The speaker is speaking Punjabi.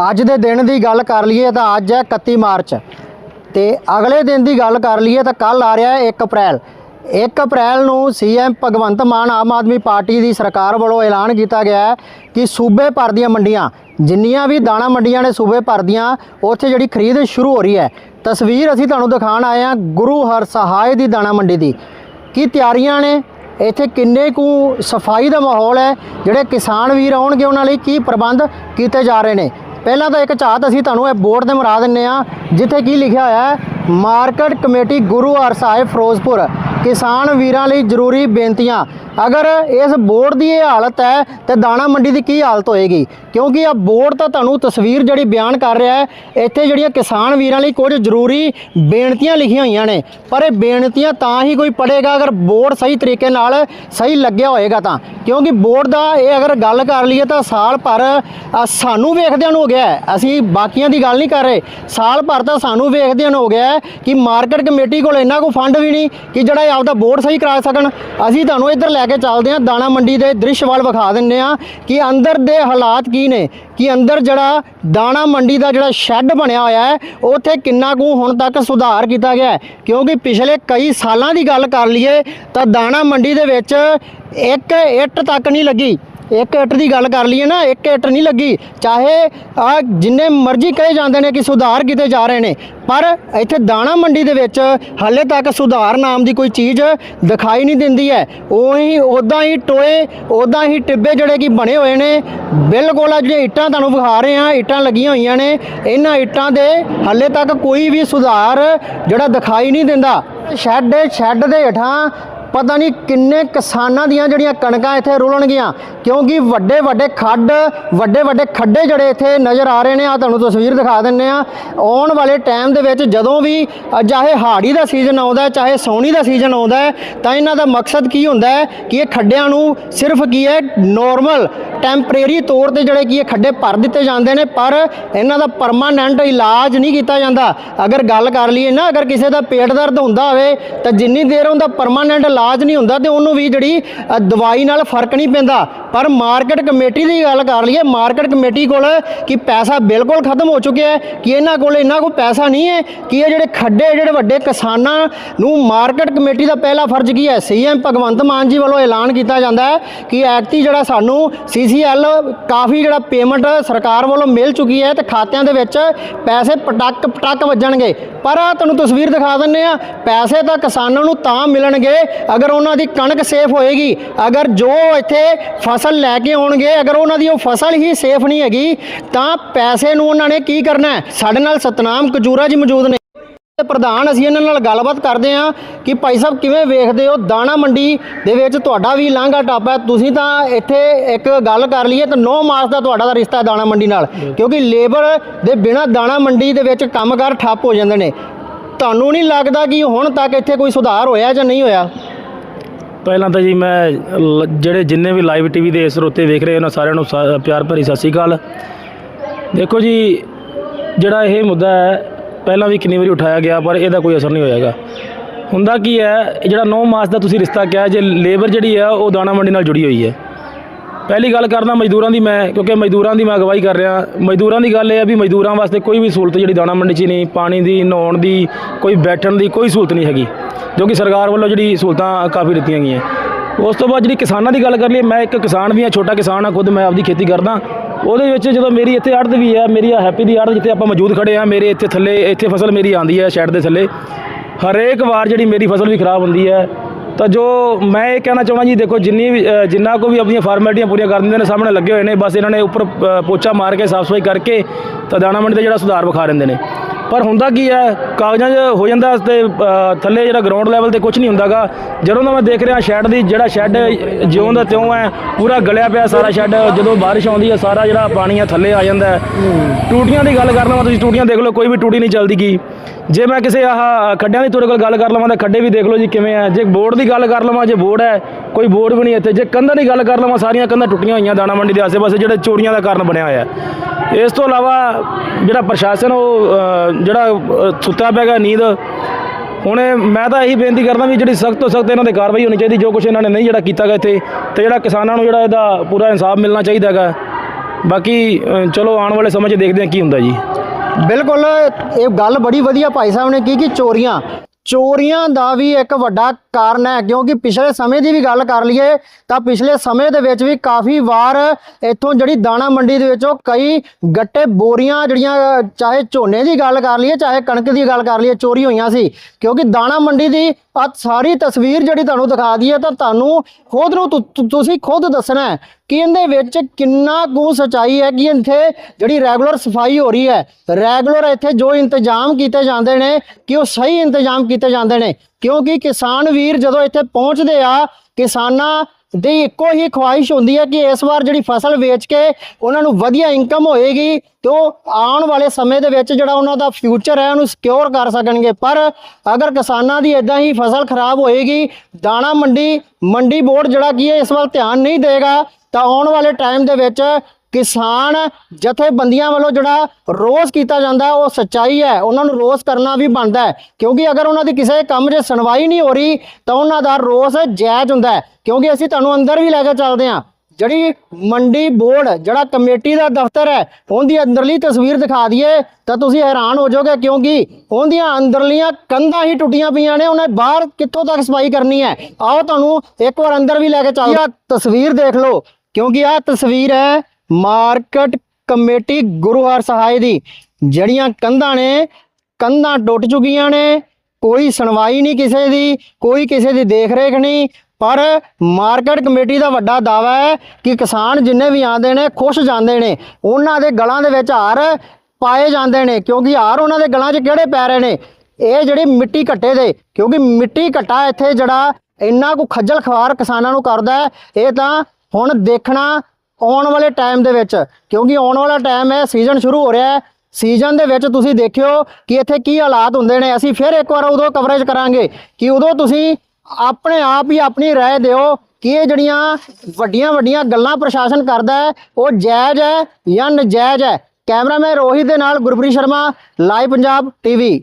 ਅੱਜ ਦੇ ਦਿਨ ਦੀ ਗੱਲ ਕਰ ਲਈਏ ਤਾਂ ਅੱਜ ਹੈ 31 ਮਾਰਚ ਤੇ ਅਗਲੇ ਦਿਨ ਦੀ ਗੱਲ ਕਰ ਲਈਏ ਤਾਂ ਕੱਲ ਆ ਰਿਹਾ ਹੈ 1 ਅਪ੍ਰੈਲ। 1 ਅਪ੍ਰੈਲ ਨੂੰ ਸੀਐਮ ਭਗਵੰਤ ਮਾਨ ਆਮ ਆਦਮੀ ਪਾਰਟੀ ਦੀ ਸਰਕਾਰ ਵੱਲੋਂ ਐਲਾਨ ਕੀਤਾ ਗਿਆ ਹੈ ਕਿ ਸੂਬੇ ਭਰ ਦੀਆਂ ਮੰਡੀਆਂ, ਜਿੰਨੀਆਂ ਵੀ ਦਾਣਾ ਮੰਡੀਆਂ ਨੇ ਸੂਬੇ ਭਰ ਦੀਆਂ, ਉੱਥੇ ਜਿਹੜੀ ਖਰੀਦ ਸ਼ੁਰੂ ਹੋ ਰਹੀ ਹੈ। ਤਸਵੀਰ ਅਸੀਂ ਤੁਹਾਨੂੰ ਦਿਖਾਉਣ ਆਏ ਹਾਂ ਗੁਰੂ ਹਰ ਹਰਸਹਾਏ ਦੀ ਦਾਣਾ ਮੰਡੀ ਦੀ। ਕੀ ਤਿਆਰੀਆਂ ਨੇ? ਇੱਥੇ ਕਿੰਨੇ ਕੁ ਸਫ਼ਾਈ ਦਾ ਮਾਹੌਲ ਹੈ? ਜਿਹੜੇ ਕਿਸਾਨ ਵੀਰ ਆਉਣਗੇ ਉਹਨਾਂ ਲਈ ਕੀ ਪ੍ਰਬੰਧ ਕੀਤੇ ਜਾ ਰਹੇ ਨੇ? ਪਹਿਲਾਂ ਤਾਂ ਇੱਕ ਝਾਤ ਅਸੀਂ ਤੁਹਾਨੂੰ ਇਹ ਬੋਰਡ ਤੇ ਮਰਾ ਦਿੰਨੇ ਆ, ਜਿੱਥੇ ਕੀ ਲਿਖਿਆ ਹੋਇਆ ਹੈ, ਮਾਰਕੀਟ ਕਮੇਟੀ ਗੁਰੂ ਹਰਸਾਏ ਫਿਰੋਜ਼ਪੁਰ। ਕਿਸਾਨ ਵੀਰਾਂ ਲਈ ਜ਼ਰੂਰੀ ਬੇਨਤੀਆਂ। ਅਗਰ ਇਸ ਬੋਰਡ ਦੀ ਇਹ ਹਾਲਤ ਹੈ, ਤੇ ਦਾਣਾ ਮੰਡੀ ਦੀ ਕੀ ਹਾਲਤ ਹੋਏਗੀ? ਕਿਉਂਕਿ ਆ ਬੋਰਡ ਤਾਂ ਤੁਹਾਨੂੰ ਤਸਵੀਰ ਜਿਹੜੀ ਬਿਆਨ ਕਰ ਰਿਹਾ ਹੈ, ਇੱਥੇ ਜਿਹੜੀਆਂ ਕਿਸਾਨ ਵੀਰਾਂ ਲਈ ਕੁਝ ਜ਼ਰੂਰੀ ਬੇਨਤੀਆਂ ਲਿਖੀਆਂ ਹੋਈਆਂ ਨੇ। ਪਰ ਇਹ ਬੇਨਤੀਆਂ ਤਾਂ ਹੀ ਕੋਈ ਪੜੇਗਾ ਅਗਰ ਬੋਰਡ ਸਹੀ ਤਰੀਕੇ ਨਾਲ ਸਹੀ ਲੱਗਿਆ ਹੋਏਗਾ ਤਾਂ। ਕਿਉਂਕਿ ਬੋਰਡ ਦਾ ਇਹ ਅਗਰ ਗੱਲ ਕਰ ਲਈਏ ਤਾਂ ਸਾਲ ਭਰ ਸਾਨੂੰ ਵੇਖਦਿਆਂ ਨੂੰ ਹੋ ਗਿਆ ਅਸੀਂ ਬਾਕੀਆਂ ਦੀ ਗੱਲ ਨਹੀਂ ਕਰ ਰਹੇ। ਸਾਲ ਭਰ ਤਾਂ ਸਾਨੂੰ ਵੇਖਦਿਆਂ ਨੂੰ ਹੋ ਗਿਆ ਹੈ ਕਿ ਮਾਰਕੀਟ ਕਮੇਟੀ ਕੋਲ ਇੰਨਾ ਕੋ ਫੰਡ ਵੀ ਨਹੀਂ ਕਿ ਜਿਹੜਾ ਆਪਦਾ ਬੋਰਡ ਸਹੀ ਕਰਾ ਸਕਣ। ਅਸੀਂ ਤੁਹਾਨੂੰ ਇੱਧਰ ਲੈ ਕੇ ਚੱਲਦੇ ਹਾਂ। ਦਾਣਾ ਮੰਡੀ ਦੇ ਦ੍ਰਿਸ਼ ਵੱਲ ਵਿਖਾ ਦਿੰਨੇ ਆ ਕਿ ਅੰਦਰ ਦੇ ਹਾਲਾਤ ਕੀ ਨੇ, ਕਿ ਅੰਦਰ ਜਿਹੜਾ ਦਾਣਾ ਮੰਡੀ ਦਾ ਜਿਹੜਾ ਸ਼ੈੱਡ ਬਣਿਆ ਹੋਇਆ ਹੈ, ਉੱਥੇ ਕਿੰਨਾ ਕੁ ਹੁਣ ਤੱਕ ਸੁਧਾਰ ਕੀਤਾ ਗਿਆ ਹੈ। ਕਿਉਂਕਿ ਪਿਛਲੇ ਕਈ ਸਾਲਾਂ ਦੀ ਗੱਲ ਕਰ ਲਈਏ, ਤਾਂ ਦਾਣਾ ਮੰਡੀ ਦੇ ਵਿੱਚ ਇੱਕ ਇੱਟ ਤੱਕ ਨਹੀਂ ਲੱਗੀ। ਇੱਕ ਇੱਟ ਦੀ ਗੱਲ ਕਰ ਲਈਏ ਨਾ, ਇੱਕ ਇੱਟ ਨਹੀਂ ਲੱਗੀ। ਚਾਹੇ ਆ ਜਿੰਨੇ ਮਰਜ਼ੀ ਕਹੇ ਜਾਂਦੇ ਨੇ ਕਿ ਸੁਧਾਰ ਕਿਤੇ ਜਾ ਰਹੇ ਨੇ, ਪਰ ਇੱਥੇ ਦਾਣਾ ਮੰਡੀ ਦੇ ਵਿੱਚ ਹਾਲੇ ਤੱਕ ਸੁਧਾਰ ਨਾਮ ਦੀ ਕੋਈ ਚੀਜ਼ ਦਿਖਾਈ ਨਹੀਂ ਦਿੰਦੀ ਹੈ। ਉਹੀ ਉਦਾਂ ਹੀ ਟੋਏ ਉਦਾਂ ਹੀ ਟਿੱਬੇ ਜਿਹੜੇ ਕਿ ਬਣੇ ਹੋਏ ਨੇ, ਬਿਲਕੁਲ ਆ ਜਿਹੜੀਆਂ ਇੱਟਾਂ ਤੁਹਾਨੂੰ ਵਿਖਾ ਰਹੇ ਆ ਇੱਟਾਂ ਲੱਗੀਆਂ ਹੋਈਆਂ ਨੇ, ਇਹਨਾਂ ਇੱਟਾਂ ਦੇ ਹਾਲੇ ਤੱਕ ਕੋਈ ਵੀ ਸੁਧਾਰ ਜਿਹੜਾ ਦਿਖਾਈ ਨਹੀਂ ਦਿੰਦਾ। ਸ਼ੈੱਡ ਸ਼ੈੱਡ ਦੇ ਹੇਠਾਂ ਪਤਾ ਨਹੀਂ ਕਿੰਨੇ ਕਿਸਾਨਾਂ ਦੀਆਂ ਜਿਹੜੀਆਂ ਕਣਕਾਂ ਇੱਥੇ ਰੁਲਣਗੀਆਂ, ਕਿਉਂਕਿ ਵੱਡੇ ਵੱਡੇ ਖੱਡ, ਵੱਡੇ ਵੱਡੇ ਖੱਡੇ ਜਿਹੜੇ ਇੱਥੇ ਨਜ਼ਰ ਆ ਰਹੇ ਨੇ ਆ ਤੁਹਾਨੂੰ ਤਸਵੀਰ ਦਿਖਾ ਦਿੰਨੇ ਆ ਆਉਣ ਵਾਲੇ ਟਾਈਮ ਦੇ ਵਿੱਚ ਜਦੋਂ ਵੀ ਚਾਹੇ ਹਾੜੀ ਦਾ ਸੀਜ਼ਨ ਆਉਂਦਾ ਚਾਹੇ ਸੌਣੀ ਦਾ ਸੀਜ਼ਨ ਆਉਂਦਾ ਤਾਂ ਇਹਨਾਂ ਦਾ ਮਕਸਦ ਕੀ ਹੁੰਦਾ ਹੈ ਕਿ ਇਹ ਖੱਡਿਆਂ ਨੂੰ ਸਿਰਫ ਕੀ ਹੈ ਨੋਰਮਲ ਟੈਂਪਰੇਰੀ ਤੌਰ ਤੇ ਜਿਹੜੇ ਕੀ ਇਹ ਖੱਡੇ ਭਰ ਦਿੱਤੇ ਜਾਂਦੇ ਨੇ, ਪਰ ਇਹਨਾਂ ਦਾ ਪਰਮਾਨੈਂਟ ਇਲਾਜ ਨਹੀਂ ਕੀਤਾ ਜਾਂਦਾ। ਅਗਰ ਗੱਲ ਕਰ ਲਈਏ ਨਾ, ਅਗਰ ਕਿਸੇ ਦਾ ਪੇਟ ਦਰਦ ਹੁੰਦਾ ਹੋਵੇ, ਤਾਂ ਜਿੰਨੀ ਦੇਰ ਉਹਦਾ ਪਰਮਾਨੈਂਟ ਇਲਾਜ ਨਹੀਂ ਹੁੰਦਾ, ਤੇ ਉਹਨੂੰ ਵੀ ਜਿਹੜੀ ਦਵਾਈ ਨਾਲ ਫ਼ਰਕ ਨਹੀਂ ਪੈਂਦਾ। ਪਰ ਮਾਰਕੀਟ ਕਮੇਟੀ ਦੀ ਗੱਲ ਕਰ ਲਈਏ ਮਾਰਕੀਟ ਕਮੇਟੀ ਕੋਲ ਕਿ ਪੈਸਾ ਬਿਲਕੁਲ ਖਤਮ ਹੋ ਚੁੱਕਿਆ ਹੈ, ਕਿ ਇਹਨਾਂ ਕੋਲ ਇਹਨਾਂ ਕੋਲ ਪੈਸਾ ਨਹੀਂ ਹੈ, ਕਿ ਇਹ ਜਿਹੜੇ ਖੱਡੇ, ਜਿਹੜੇ ਵੱਡੇ ਕਿਸਾਨਾਂ ਨੂੰ ਮਾਰਕੀਟ ਕਮੇਟੀ ਦਾ ਪਹਿਲਾ ਫਰਜ਼ ਕੀ ਹੈ? ਸੀਐਮ ਭਗਵੰਤ ਮਾਨ ਜੀ ਵੱਲੋਂ ਐਲਾਨ ਕੀਤਾ ਜਾਂਦਾ ਹੈ ਕਿ ਐਕਟੀ ਜਿਹੜਾ ਸਾਨੂੰ ਸੀ ਸੀਸੀਐਲ ਕਾਫੀ ਜਿਹੜਾ ਪੇਮੈਂਟ ਸਰਕਾਰ ਵੱਲੋਂ ਮਿਲ ਚੁੱਕੀ ਹੈ ਤੇ ਖਾਤਿਆਂ ਦੇ ਵਿੱਚ ਪੈਸੇ ਪਟਕ ਪਟਕ ਵੱਜਣਗੇ। ਪਰ ਤੁਹਾਨੂੰ ਤਸਵੀਰ ਦਿਖਾ ਦਿੰਨੇ ਆ ਪੈਸੇ ਤਾਂ ਕਿਸਾਨਾਂ ਨੂੰ ਤਾਂ ਮਿਲਣਗੇ ਅਗਰ ਉਹਨਾਂ ਦੀ ਕਣਕ ਸੇਫ ਹੋਏਗੀ। ਅਗਰ ਜੋ ਇੱਥੇ ਫਸਲ ਲੈ ਕੇ ਆਉਣਗੇ, ਅਗਰ ਉਹਨਾਂ ਦੀ ਉਹ ਫਸਲ ਹੀ ਸੇਫ ਨਹੀਂ ਹੈਗੀ, ਤਾਂ ਪੈਸੇ ਨੂੰ ਉਹਨਾਂ ਨੇ ਕੀ ਕਰਨਾ ਹੈ? ਸਾਡੇ ਨਾਲ ਸਤਨਾਮ ਕਜੂਰਾ ਜੀ ਮੌਜੂਦ ਨੇ। ਤੇ ਪ੍ਰਧਾਨ ਅਸੀਂ ਇਹਨਾਂ ਨਾਲ ਗੱਲਬਾਤ ਕਰਦੇ ਹਾਂ ਕਿ ਭਾਈ ਸਾਹਿਬ ਕਿਵੇਂ ਵੇਖਦੇ ਹੋ ਦਾਣਾ ਮੰਡੀ ਦੇ ਵਿੱਚ ਤੁਹਾਡਾ ਵੀ ਲਾਂਘਾ ਟਾਪਾ ਹੈ। ਤੁਸੀਂ ਤਾਂ ਇੱਥੇ ਇੱਕ ਗੱਲ ਕਰ ਲਈਏ ਤਾਂ 9 ਮਾਸ ਦਾ ਤੁਹਾਡਾ ਦਾ ਰਿਸ਼ਤਾ ਹੈ ਦਾਣਾ ਮੰਡੀ ਨਾਲ ਕਿਉਂਕਿ ਲੇਬਰ ਦੇ ਬਿਨਾਂ ਦਾਣਾ ਮੰਡੀ ਦੇ ਵਿੱਚ ਕੰਮਕਾਰ ਠੱਪ ਹੋ ਜਾਂਦੇ ਨੇ। ਤੁਹਾਨੂੰ ਨਹੀਂ ਲੱਗਦਾ ਕਿ ਹੁਣ ਤੱਕ ਇੱਥੇ ਕੋਈ ਸੁਧਾਰ ਹੋਇਆ ਜਾਂ ਨਹੀਂ ਹੋਇਆ? ਪਹਿਲਾਂ ਤਾਂ ਜੀ ਮੈਂ ਲ- ਜਿਹੜੇ ਜਿੰਨੇ ਵੀ ਲਾਈਵ ਟੀਵੀ ਦੇ ਸਰੋਤੇ ਵੇਖ ਰਹੇ ਉਹਨਾਂ ਸਾਰਿਆਂ ਨੂੰ ਸਾ- ਪਿਆਰ ਭਰੀ ਸਤਿ ਸ਼੍ਰੀ ਅਕਾਲ। ਦੇਖੋ ਜੀ ਜਿਹੜਾ ਇਹ ਮੁੱਦਾ ਹੈ ਪਹਿਲਾਂ ਵੀ ਕਿੰਨੀ ਵਾਰੀ ਉਠਾਇਆ ਗਿਆ, ਪਰ ਇਹਦਾ ਕੋਈ ਅਸਰ ਨਹੀਂ ਹੋਇਆਗਾ ਹੁੰਦਾ ਕੀ ਹੈ ਜਿਹੜਾ 9 ਮਾਸ ਦਾ ਤੁਸੀਂ ਰਿਸ਼ਤਾ ਕਿਹਾ, ਜੇ ਲੇਬਰ ਜਿਹੜੀ ਹੈ ਉਹ ਦਾਣਾ ਮੰਡੀ ਨਾਲ ਜੁੜੀ ਹੋਈ ਹੈ। ਪਹਿਲੀ ਗੱਲ ਕਰਦਾ, ਮਜ਼ਦੂਰਾਂ ਦੀ ਮੈਂ, ਕਿਉਂਕਿ ਮਜ਼ਦੂਰਾਂ ਦੀ ਮੈਂ ਅਗਵਾਈ ਕਰ ਰਿਹਾ, ਮਜ਼ਦੂਰਾਂ ਦੀ ਗੱਲ ਇਹ ਹੈ ਵੀ ਮਜ਼ਦੂਰਾਂ ਵਾਸਤੇ ਕੋਈ ਵੀ ਸਹੂਲਤ ਜਿਹੜੀ ਦਾਣਾ ਮੰਡੀ 'ਚ ਨਹੀਂ, ਪਾਣੀ ਦੀ, ਨਹਾਉਣ ਦੀ, ਕੋਈ ਬੈਠਣ ਦੀ ਕੋਈ ਸਹੂਲਤ ਨਹੀਂ ਹੈਗੀ, ਜੋ ਕਿ ਸਰਕਾਰ ਵੱਲੋਂ ਜਿਹੜੀ ਸਹੂਲਤਾਂ ਕਾਫੀ ਦਿੱਤੀਆਂ ਗਈਆਂ। ਉਸ ਤੋਂ ਬਾਅਦ ਜਿਹੜੀ ਕਿਸਾਨਾਂ ਦੀ ਗੱਲ ਕਰ ਲਈਏ, ਮੈਂ ਇੱਕ ਕਿਸਾਨ ਵੀ ਹਾਂ, ਛੋਟਾ ਕਿਸਾਨ ਹਾਂ, ਖੁਦ ਮੈਂ ਆਪਦੀ ਖੇਤੀ ਕਰਦਾ। ਉਹਦੇ ਵਿੱਚ ਜਦੋਂ ਮੇਰੀ ਇੱਥੇ ਅੜਦ ਵੀ ਹੈ ਮੇਰੀ ਆ ਹੈਪੀ ਦੀ ਅੜਦ ਜਿੱਥੇ ਆਪਾਂ ਮੌਜੂਦ ਖੜੇ ਆ, ਮੇਰੇ ਇੱਥੇ ਥੱਲੇ, ਇੱਥੇ ਫਸਲ ਮੇਰੀ ਆਂਦੀ ਹੈ ਸ਼ੈੱਡ ਦੇ ਥੱਲੇ। ਹਰੇਕ ਵਾਰ ਜਿਹੜੀ ਮੇਰੀ ਫਸਲ ਵੀ ਖਰਾਬ ਹੁੰਦੀ ਹੈ ਤਾਂ ਜੋ ਮੈਂ ਇਹ ਕਹਿਣਾ ਚਾਹੁੰਦਾ ਜੀ, ਦੇਖੋ, ਜਿੰਨੀ ਵੀ ਜਿੰਨਾ ਕੋ ਵੀ ਆਪਣੀਆਂ ਫਾਰਮੈਲਿਟੀਆਂ ਪੂਰੀਆਂ ਕਰ ਦਿੰਦੇ ਨੇ, ਸਾਹਮਣੇ ਲੱਗੇ ਹੋਏ ਨੇ, ਬਸ ਇਹਨਾਂ ਨੇ ਉੱਪਰ ਪੋਚਾ ਮਾਰ ਕੇ, ਸਾਫ਼ ਸਫ਼ਾਈ ਕਰਕੇ, ਤਾਂ ਦਾਣਾ ਮੰਡੀ ਦਾ ਜਿਹੜਾ ਸੁਧਾਰ ਵਿਖਾ ਦਿੰਦੇ ਨੇ। ਪਰ ਹੁੰਦਾ ਕੀ ਹੈ? ਕਾਗਜ਼ਾਂ 'ਚ ਹੋ ਜਾਂਦਾ ਤੇ ਥੱਲੇ ਜਿਹੜਾ ਗਰਾਊਂਡ ਲੈਵਲ ਤੇ ਕੁਝ ਨਹੀਂ ਹੁੰਦਾਗਾ। ਜਦੋਂ ਦਾ ਮੈਂ ਦੇਖ ਰਿਹਾ ਸ਼ੈੱਡ ਦੀ, ਜਿਹੜਾ ਸ਼ੈੱਡ ਜਿਉਂ ਦਾ ਤਿਉਂ ਹੈ, ਪੂਰਾ ਗਲਿਆ ਪਿਆ ਸਾਰਾ ਸ਼ੈੱਡ ਜਦੋਂ ਬਾਰਿਸ਼ ਆਉਂਦੀ ਹੈ, ਸਾਰਾ ਜਿਹੜਾ ਪਾਣੀ ਹੈ, ਥੱਲੇ ਆ ਜਾਂਦਾ ਟੂਟੀਆਂ ਦੀ ਗੱਲ ਕਰ ਲਵਾਂ ਤੁਸੀਂ ਟੂਟੀਆਂ ਦੇਖ ਲਓ, ਕੋਈ ਵੀ ਟੂਟੀ ਨਹੀਂ ਚੱਲਦੀ ਗੀ ਜੇ ਮੈਂ ਕਿਸੇ ਆਹ ਖੱਡਿਆਂ ਦੀ ਤੁਹਾਡੇ ਕੋਲ ਗੱਲ ਕਰ ਲਵਾਂ, ਤਾਂ ਖੱਡੇ ਵੀ ਦੇਖ ਲਓ ਜੀ ਕਿਵੇਂ ਹੈ। ਜੇ ਬੋਰਡ ਦੀ ਗੱਲ ਕਰ ਲਵਾਂ, ਜੇ ਬੋਰਡ ਹੈ ਕੋਈ ਬੋਰਡ ਵੀ ਨਹੀਂ ਇੱਥੇ। ਜੇ ਕੰਧਾਂ ਦੀ ਗੱਲ ਕਰ ਲਵਾਂ, ਸਾਰੀਆਂ ਕੰਧਾਂ ਟੁੱਟੀਆਂ ਹੋਈਆਂ ਦਾਣਾ ਮੰਡੀ ਦੇ ਆਸੇ-ਪਾਸੇ, ਜਿਹੜੇ ਚੋਰੀਆਂ ਦਾ ਕਾਰਨ ਬਣਿਆ ਹੋਇਆ ਹੈ। ਇਸ ਤੋਂ ਇਲਾਵਾ ਜਿਹੜਾ ਪ੍ਰਸ਼ਾਸਨ, ਉਹ ਜਿਹੜਾ ਸੁੱਤਾ ਪਿਆ ਗਾ ਨੀਂਦ, ਹੁਣ ਮੈਂ ਤਾਂ ਇਹੀ ਬੇਨਤੀ ਕਰਦਾ ਵੀ ਜਿਹੜੀ ਸਖਤ ਤੋਂ ਸਖਤ ਇਹਨਾਂ ਤੇ ਕਾਰਵਾਈ ਹੋਣੀ ਚਾਹੀਦੀ, ਜੋ ਕੁਝ ਇਹਨਾਂ ਨੇ ਨਹੀਂ ਜਿਹੜਾ ਕੀਤਾ ਗਾ ਇੱਥੇ, ਤੇ ਜਿਹੜਾ ਕਿਸਾਨਾਂ ਨੂੰ ਜਿਹੜਾ ਇਹਦਾ ਪੂਰਾ ਇਨਸਾਫ ਮਿਲਣਾ ਚਾਹੀਦਾ ਹੈਗਾ। ਬਾਕੀ ਚਲੋ ਆਉਣ ਵਾਲੇ ਸਮੇਂ 'ਚ ਦੇਖਦੇ ਹਾਂ ਕੀ ਹੁੰਦਾ ਜੀ। ਬਿਲਕੁਲ, ਇਹ ਗੱਲ ਬੜੀ ਵਧੀਆ ਭਾਈ ਸਾਹਿਬ ਨੇ ਕੀ ਕਿ ਚੋਰੀਆਂ। ਚੋਰੀਆਂ ਦਾ ਵੀ ਇੱਕ ਵੱਡਾ ਕਾਰਨ ਹੈ, ਕਿਉਂਕਿ ਪਿਛਲੇ ਸਮੇਂ ਦੀ ਵੀ ਗੱਲ ਕਰ ਲਈਏ, ਤਾਂ ਪਿਛਲੇ ਸਮੇਂ ਦੇ ਵਿੱਚ ਵੀ ਕਾਫੀ ਵਾਰ ਇੱਥੋਂ ਜਿਹੜੀ ਦਾਣਾ ਮੰਡੀ ਦੇ ਵਿੱਚੋਂ ਕਈ ਗੱਟੇ ਬੋਰੀਆਂ ਜਿਹੜੀਆਂ, ਚਾਹੇ ਝੋਨੇ ਦੀ ਗੱਲ ਕਰ ਲਈਏ, ਚਾਹੇ ਕਣਕ ਦੀ ਗੱਲ ਕਰ ਲਈਏ, ਚੋਰੀ ਹੋਈਆਂ ਸੀ। ਕਿਉਂਕਿ ਦਾਣਾ ਮੰਡੀ ਦੀ ਆ ਸਾਰੀ ਤਸਵੀਰ ਜਿਹੜੀ ਤੁਹਾਨੂੰ ਦਿਖਾ ਦਈਏ, ਤਾਂ ਤੁਹਾਨੂੰ ਖੁਦ ਨੂੰ ਤੁ- ਤੁਸੀਂ ਖੁਦ ਦੱਸਣਾ ਹੈ ਕਿ ਇਹਦੇ ਵਿੱਚ ਕਿੰਨਾ ਕੁ ਸਚਾਈ ਹੈ ਕਿ ਇੱਥੇ ਜਿਹੜੀ ਰੈਗੂਲਰ ਸਫ਼ਾਈ ਹੋ ਰਹੀ ਹੈ। ਰੈਗੂਲਰ ਇੱਥੇ ਜੋ ਇੰਤਜ਼ਾਮ ਕੀਤੇ ਜਾਂਦੇ ਨੇ, ਕਿ ਉਹ ਸਹੀ ਇੰਤਜ਼ਾਮ ਕੀਤੇ ਜਾਂਦੇ ਨੇ। ਕਿਉਂਕਿ ਕਿਸਾਨ ਵੀਰ ਜਦੋਂ ਇੱਥੇ ਪਹੁੰਚਦੇ ਆ, ਕਿਸਾਨਾਂ ਦੀ ਇੱਕੋ ਹੀ ਖੁਆਇਸ਼ ਹੁੰਦੀ ਹੈ ਕਿ ਇਸ ਵਾਰ ਜਿਹੜੀ ਫਸਲ ਵੇਚ ਕੇ ਉਹਨਾਂ ਨੂੰ ਵਧੀਆ ਇਨਕਮ ਹੋਏਗੀ ਤੇ ਉਹ ਆਉਣ ਵਾਲੇ ਸਮੇਂ ਦੇ ਵਿੱਚ ਜਿਹੜਾ ਉਹਨਾਂ ਦਾ ਫਿਊਚਰ ਹੈ ਉਹਨੂੰ ਸਿਕਿਉਰ ਕਰ ਸਕਣਗੇ। ਪਰ ਅਗਰ ਕਿਸਾਨਾਂ ਦੀ ਇਦਾਂ ਹੀ ਫਸਲ ਖਰਾਬ ਹੋਏਗੀ, ਦਾਣਾ ਮੰਡੀ ਮੰਡੀ ਬੋਰਡ ਜਿਹੜਾ ਕੀ ਹੈ, ਇਸ ਵੱਲ ਧਿਆਨ ਨਹੀਂ ਦੇਗਾ, ਤਾਂ ਆਉਣ ਵਾਲੇ ਟਾਈਮ ਦੇ ਵਿੱਚ ਕਿਸਾਨ ਜਥੇਬੰਦੀਆਂ ਵੱਲੋਂ ਜਿਹੜਾ ਰੋਸ ਕੀਤਾ ਜਾਂਦਾ, ਉਹ ਸੱਚਾਈ ਹੈ। ਉਹਨਾਂ ਨੂੰ ਰੋਸ ਕਰਨਾ ਵੀ ਬਣਦਾ ਹੈ। ਕਿਉਂਕਿ ਅਗਰ ਉਹਨਾਂ ਦੀ ਕਿਸੇ ਕੰਮ 'ਚ ਸੁਣਵਾਈ ਨਹੀਂ ਹੋ ਰਹੀ, ਤਾਂ ਉਹਨਾਂ ਦਾ ਰੋਸ ਜਾਇਜ਼ ਹੁੰਦਾ ਹੈ। ਕਿਉਂਕਿ ਅਸੀਂ ਤੁਹਾਨੂੰ ਅੰਦਰ ਵੀ ਲੈ ਕੇ ਚੱਲਦੇ ਹਾਂ। ਜਿਹੜੀ ਮੰਡੀ ਬੋਰਡ, ਜਿਹੜਾ ਕਮੇਟੀ ਦਾ ਦਫ਼ਤਰ ਹੈ, ਉਹਦੀ ਅੰਦਰਲੀ ਤਸਵੀਰ ਦਿਖਾ ਦਈਏ, ਤਾਂ ਤੁਸੀਂ ਹੈਰਾਨ ਹੋ ਜਾਓਗੇ। ਕਿਉਂਕਿ ਉਹਦੀਆਂ ਅੰਦਰਲੀਆਂ ਕੰਧਾਂ ਹੀ ਟੁੱਟੀਆਂ ਪਈਆਂ ਨੇ। ਉਹਨੇ ਬਾਹਰ ਕਿੱਥੋਂ ਤੱਕ ਸਫ਼ਾਈ ਕਰਨੀ ਹੈ? ਆਓ ਤੁਹਾਨੂੰ ਇੱਕ ਵਾਰ ਅੰਦਰ ਵੀ ਲੈ ਕੇ ਚੱਲਦੇ ਤਸਵੀਰ ਦੇਖ ਲਓ। ਕਿਉਂਕਿ ਆਹ ਤਸਵੀਰ ਹੈ ਮਾਰਕੀਟ ਕਮੇਟੀ ਗੁਰੂ ਹਰ ਸਹਾਇ ਦੀ, ਜਿਹੜੀਆਂ ਕੰਧਾਂ ਨੇ, ਕੰਧਾਂ ਟੁੱਟ ਚੁੱਕੀਆਂ ਨੇ, ਕੋਈ ਸੁਣਵਾਈ ਨਹੀਂ ਕਿਸੇ ਦੀ, ਕੋਈ ਕਿਸੇ ਦੀ ਦੇਖ ਰੇਖ ਨਹੀਂ, ਪਰ ਮਾਰਕੀਟ ਕਮੇਟੀ ਦਾ ਵੱਡਾ ਦਾਵਾ ਹੈ ਕਿ ਕਿਸਾਨ ਜਿੰਨੇ ਵੀ ਆਉਂਦੇ ਨੇ, ਖੁਸ਼ ਜਾਂਦੇ ਨੇ, ਉਹਨਾਂ ਦੇ ਗਲਾਂ ਦੇ ਵਿੱਚ ਹਾਰ ਪਾਏ ਜਾਂਦੇ ਨੇ, ਕਿਉਂਕਿ ਹਾਰ ਉਹਨਾਂ ਦੇ ਗਲਾਂ 'ਚ ਕਿਹੜੇ ਪੈ ਰਹੇ ਨੇ? ਇਹ ਜਿਹੜੇ ਮਿੱਟੀ ਘੱਟੇ ਦੇ, ਕਿਉਂਕਿ ਮਿੱਟੀ ਘੱਟਾ ਇੱਥੇ ਜਿਹੜਾ ਇੰਨਾ ਕੁ ਖੱਜਲ ਖਵਾਰ ਕਿਸਾਨਾਂ ਨੂੰ ਕਰਦਾ ਇਹ ਤਾਂ ਹੁਣ ਦੇਖਣਾ ਆਉਣ ਵਾਲੇ ਟਾਈਮ ਦੇ ਵਿੱਚ, ਕਿਉਂਕਿ ਆਉਣ ਵਾਲਾ ਟਾਈਮ ਹੈ ਸੀਜ਼ਨ ਸ਼ੁਰੂ ਹੋ ਰਿਹਾ ਹੈ। ਸੀਜ਼ਨ ਦੇ ਵਿੱਚ ਤੁਸੀਂ ਦੇਖਿਓ ਕਿ ਇੱਥੇ ਕੀ ਹਾਲਾਤ ਹੁੰਦੇ ਨੇ। ਅਸੀਂ ਫਿਰ ਇੱਕ ਵਾਰ ਉਦੋਂ ਕਵਰੇਜ ਕਰਾਂਗੇ ਕਿ ਉਦੋਂ ਤੁਸੀਂ ਆਪਣੇ ਆਪ ਹੀ ਆਪਣੀ ਰਾਏ ਦਿਓ ਕਿ ਇਹ ਜਿਹੜੀਆਂ ਵੱਡੀਆਂ ਵੱਡੀਆਂ ਗੱਲਾਂ ਪ੍ਰਸ਼ਾਸਨ ਕਰਦਾ ਹੈ, ਉਹ ਜਾਇਜ਼ ਹੈ ਜਾਂ ਨਜਾਇਜ਼ ਹੈ। ਕੈਮਰਾਮੈਨ ਰੋਹਿਤ ਦੇ ਨਾਲ ਗੁਰਪ੍ਰੀਤ ਸ਼ਰਮਾ ਲਾਈਵ ਪੰਜਾਬ ਟੀਵੀ